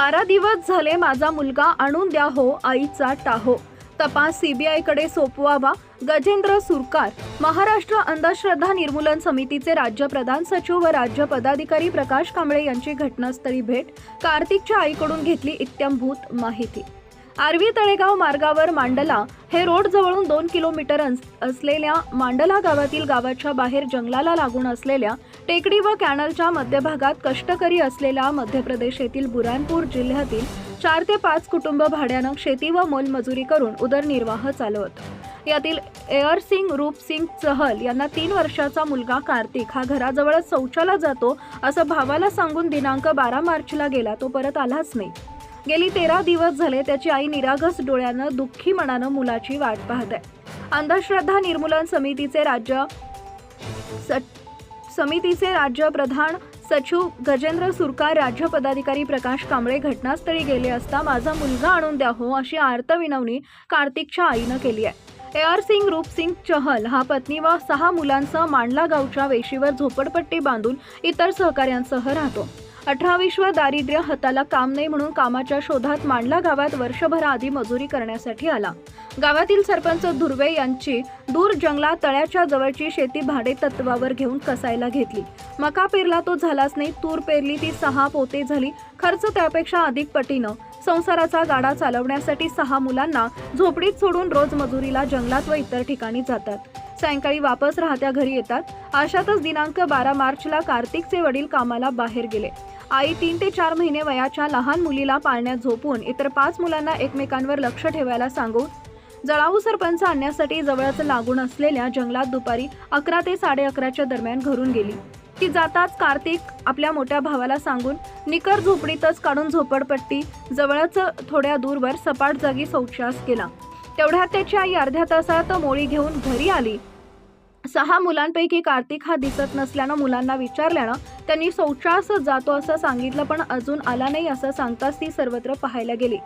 बारा दिवस झाले माझा मुलगा आणून द्या हो आईचा टाहो. तपास सीबीआयकडे सोपवावा. गजेंद्र सुरकार महाराष्ट्र अंधश्रद्धा निर्मूलन समितीचे राज्य प्रधान सचिव व राज्य पदाधिकारी प्रकाश कांबळे यांची घटनास्थळी भेट कार्तिकच्या आईकडून घेतली इत्यंभूत माहिती. आरवी तळेगाव मार्गावर मांडला हे रोड जवळून दोन किलोमीटर असलेल्या मांडला गावातील गावाच्या बाहेर जंगलाला लागून असलेल्या टेकडी व कॅनलच्या मध्यभागात कष्टकरी असलेल्या मध्य प्रदेश येथील बुरानपूर जिल्ह्यातील चार ते पाच कुटुंब भाड्यानं शेती व मोलमजुरी करून उदरनिर्वाह चालवत. यातील एअरसिंग रूपसिंग चहल यांना तीन वर्षाचा मुलगा कार्तिक हा घराजवळच शौचाला जातो असं भावाला सांगून दिनांक बारा मार्चला गेला तो परत आलाच नाही. गेली तेरा दिवस झाले त्याची आई निरागस डोळ्यानं दुःखी मनानं मुलाची वाट पाहत. आहे अंधश्रद्धा निर्मूलन समितीचे राज्य स- समितीचे राज्य प्रधान सचिव गजेंद्र सुरकार राज्य पदाधिकारी प्रकाश कांबळे घटनास्थळी गेले असता माझा मुलगा आणून द्या हो अशी आर्त विनवणी कार्तिकच्या आईनं केली आहे. एआर सिंग रूपसिंग चहल हा पत्नी व सहा मुलांसह मांडला गावच्या वेशीवर झोपडपट्टी बांधून इतर सहकाऱ्यांसह राहतो. अठरा दारिद्र्य हाताला काम नाही म्हणून कामाच्या शोधात मांडला गावात वर्षभराआधी मजुरी करण्यासाठी आला. गावातील सरपंच धुर्वे यांची दूर जंगलात तळ्याच्या जवळची शेती भाडे तत्वावर घेऊन कसायला घेतली. मका पेरला तो झालाच नाही तूर पेरली ती सहा पोते झाली. खर्च त्यापेक्षा अधिक पटीनं. संसाराचा गाडा चालवण्यासाठी सहा मुलांना झोपडीत सोडून रोज मजुरीला जंगलात व इतर ठिकाणी जातात. सायंकाळी वापस राहत्या घरी येतात. अशातच दिनांक बारा मार्चला कार्तिकचे वडील कामाला बाहेर गेले. आई तीन ते चार महिने वयाच्या लहान मुलीला पाळण्यात झोपून इतर पाच मुलांना एकमेकांवर लक्ष ठेवायला सांगून जळाऊ सरपंच आणण्यासाठी जवळच लागून असलेल्या जंगलात दुपारी अकरा ते साडे अकराच्या दरम्यान घरून गेली. ती जाताच कार्तिक आपल्या मोठ्या भावाला सांगून निकर झोपडीतच काढून झोपडपट्टी जवळच थोड्या दूरवर सपाट जागी शौचास केला. तेवढ्यात त्याची आई अर्ध्या तासात मोळी घेऊन घरी आली. सहा मुलांपैकी कार्तिक हा दिसत नसल्यानं मुलांना विचारल्यानं त्यांनी शौचासच जातो असं सांगितलं पण अजून आला नाही असं सांगताच ती सर्वत्र पाहायला गेली.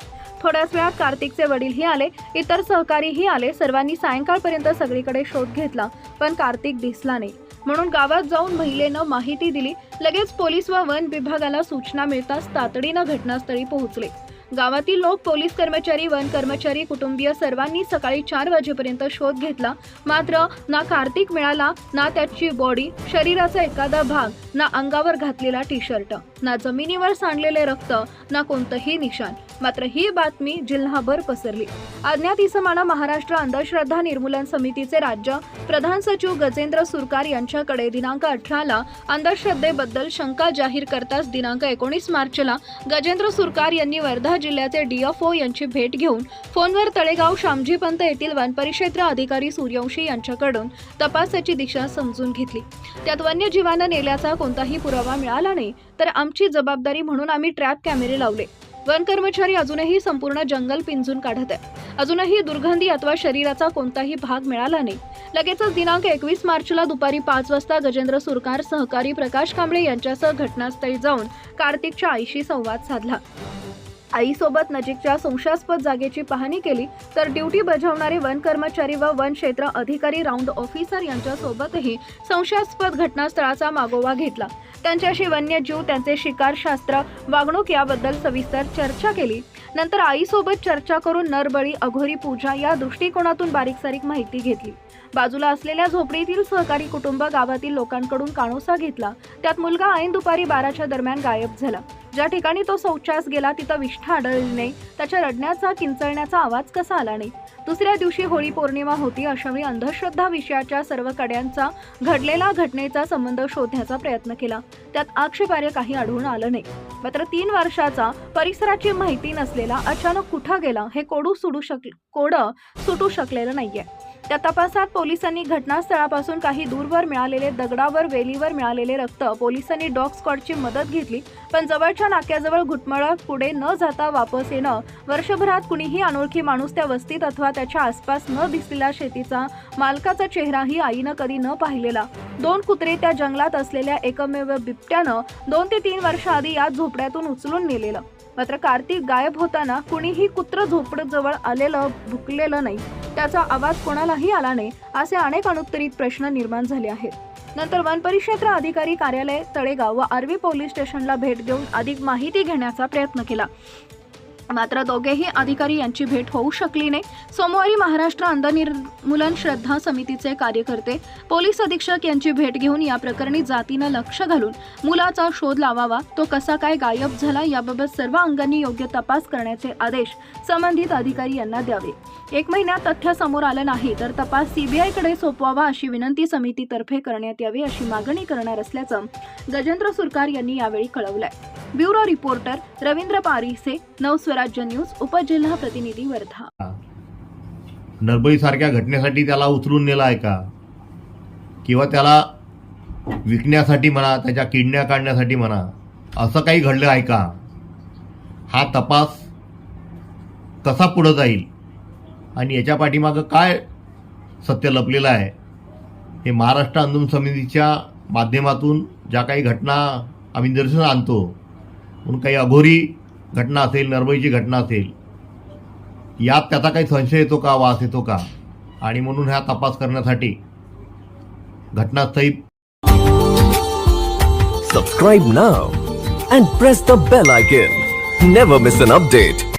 थोड्याच वेळात कार्तिकचे वडीलही आले इतर सहकारीही आले सर्वांनी सायंकाळपर्यंत सगळीकडे शोध घेतला पण कार्तिक दिसला नाही. म्हणून गावात जाऊन महिलेनं माहिती दिली लगेच पोलीस व वन विभागाला सूचना मिळताच तातडीनं घटनास्थळी पोहोचले. गावातील लोक पोलीस कर्मचारी वन कर्मचारी कुटुंबीय सर्वांनी सकाळी चार वाजेपर्यंत शोध घेतला. मात्र ना कार्तिक मिळाला ना त्याची बॉडी शरीराचा एखादा भाग ना अंगावर घातलेला टी शर्ट ना जमिनीवर सांडलेले रक्त ना कोणतंही निशाण. मात्र ही बातमी जिल्हाभर पसरली. अज्ञात इसमानं महाराष्ट्र अंधश्रद्धा निर्मूलन समितीचे राज्य प्रधान सचिव गजेंद्र सुरकार यांच्याकडे दिनांक अठराला अंधश्रद्धेबद्दल शंका जाहीर करताच दिनांक एकोणीस मार्चला गजेंद्र सुरकार यांनी वर्धा जिल्ह्याचे डीएफओ यांची भेट घेऊन फोनवर तळेगाव श्यामजीपंत येथील वनपरिक्षेत्र अधिकारी सूर्यवंशी यांच्याकडून तपासाची दिशा समजून घेतली. त्यात वन्यजीवानं नेल्याचा कोणताही पुरावा मिळाला नाही तर आमची जबाबदारी म्हणून आम्ही ट्रॅप कॅमेरे लावले. वन कर्मचारी अजूनही संपूर्ण जंगल पिंजून काढत आहे अजूनही दुर्गंधी अथवा शरीराचा कोणताही भाग मिळाला नाही. लगेचच दिनांक एकवीस मार्चला दुपारी पाच वाजता गजेंद्र सुरकार सहकारी प्रकाश कांबळे यांच्यासह घटनास्थळी जाऊन कार्तिकच्या आईशी संवाद साधला. आईसोबत नजीकच्या संशयास्पद जागेची पाहणी केली तर ड्युटी बजावणारे वन कर्मचारी व वन क्षेत्र अधिकारी राऊंड ऑफिसर यांच्यासोबतही संशयास्पद घटनास्थळाचा मागोवा घेतला. त्यांच्याशी वन्यजीव त्यांचे शिकारशास्त्र वागणूक याबद्दल सविस्तर चर्चा केली. नंतर आईसोबत चर्चा करून नरबळी अघोरी पूजा या दृष्टिकोनातून बारीक सारीक माहिती घेतली. बाजूला असलेल्या झोपडीतील सहकारी कुटुंब गावातील लोकांकडून काणोसा घेतला. त्यात मुलगा ऐन दुपारी बाराच्या दरम्यान गायब झाला. ज्या ठिकाणी तो शौचास गेला तिथं विष्ठा आढळली नाही. त्याच्या रडण्याचा किंचळण्याचा आवाज कसा आला नाही? दुसऱ्या दिवशी होळी पौर्णिमा होती अशावेळी अंधश्रद्धा विषयाच्या सर्व कड्यांचा घडलेला घटनेचा संबंध शोधण्याचा प्रयत्न केला. त्यात आक्षेपार्ह काही आढळून आलं नाही. मात्र तीन वर्षाचा परिसराची माहिती नसलेला अचानक कुठं गेला हे कोडू सुडू शक कोडं सुटू शकलेलं नाहीये. त्या तपासात पोलिसांनी घटनास्थळापासून काही दूरवर मिळालेले दगडावर वेलीवर मिळालेले रक्त. पोलिसांनी डॉग स्कॉटची मदत घेतली पण जवळच्या नाक्याजवळ घुटमळत पुढे न जाता वापस येणं. वर्षभरात कुणीही अनोळखी माणूस त्या वस्तीत अथवा त्याच्या आसपास न दिसलेला शेतीचा मालकाचा चेहराही आईनं कधी न पाहिलेला. दोन कुत्रे त्या जंगलात असलेल्या एकमेव बिबट्यानं दोन ते तीन वर्ष आधी या झोपड्यातून उचलून नेलेलं. मात्र कार्तिक गायब होताना कुणीही कुत्र झोपडजवळ आलेलं भुकलेलं नाही. त्याचा आवाज कोणालाही आला नाही असे अनेक अनुत्तरित प्रश्न निर्माण झाले आहेत. नंतर वनपरिक्षेत्र अधिकारी कार्यालय तळेगाव व आर्वी पोलीस स्टेशनला भेट देऊन अधिक माहिती घेण्याचा प्रयत्न केला. मात्र दोघेही अधिकारी यांची भेट होऊ शकली नाही. सोमवारी महाराष्ट्र अंधनिर्मूलन श्रद्धा समितीचे कार्यकर्ते पोलीस अधीक्षक यांची भेट घेऊन या प्रकरणी जातीनं लक्ष घालून मुलाचा शोध लावावा तो कसा काय गायब झाला याबाबत सर्व अंगांनी योग्य तपास करण्याचे आदेश संबंधित अधिकारी यांना द्यावे. एक महिन्यात तथ्य समोर आलं नाही तर तपास सीबीआयकडे सोपवावा अशी विनंती समितीतर्फे करण्यात यावी अशी मागणी करणार असल्याचं गजेंद्र सुरकार यांनी यावेळी कळवलंय. Bureau reporter Ravindra Parise Navswarajya news उपजिल्हा प्रतिनिधी वर्धा. नरबळीसारख्या घटनेसाठी त्याला उचलून नेला आहे का? किंवा त्याला विकण्यासाठी म्हणा त्याच्या किडण्या काढण्यासाठी म्हणा असं काही घडलं आहे का? हा तपास कसा पुढं जाईल? आणि याच्या पाठीमागं काय सत्य लपलेलं आहे? हे महाराष्ट्र आंदोलन समितीच्या माध्यमातून ज्या काही घटना आम्ही निदर्शन आणतो म्हणून काही अघोरी घटना असेल नरबळीची घटना असेल यात त्याचा काही संशय येतो का वास येतो का? आणि म्हणून ह्या तपास करण्यासाठी घटनास्थळी subscribe now and press the bell icon never miss an update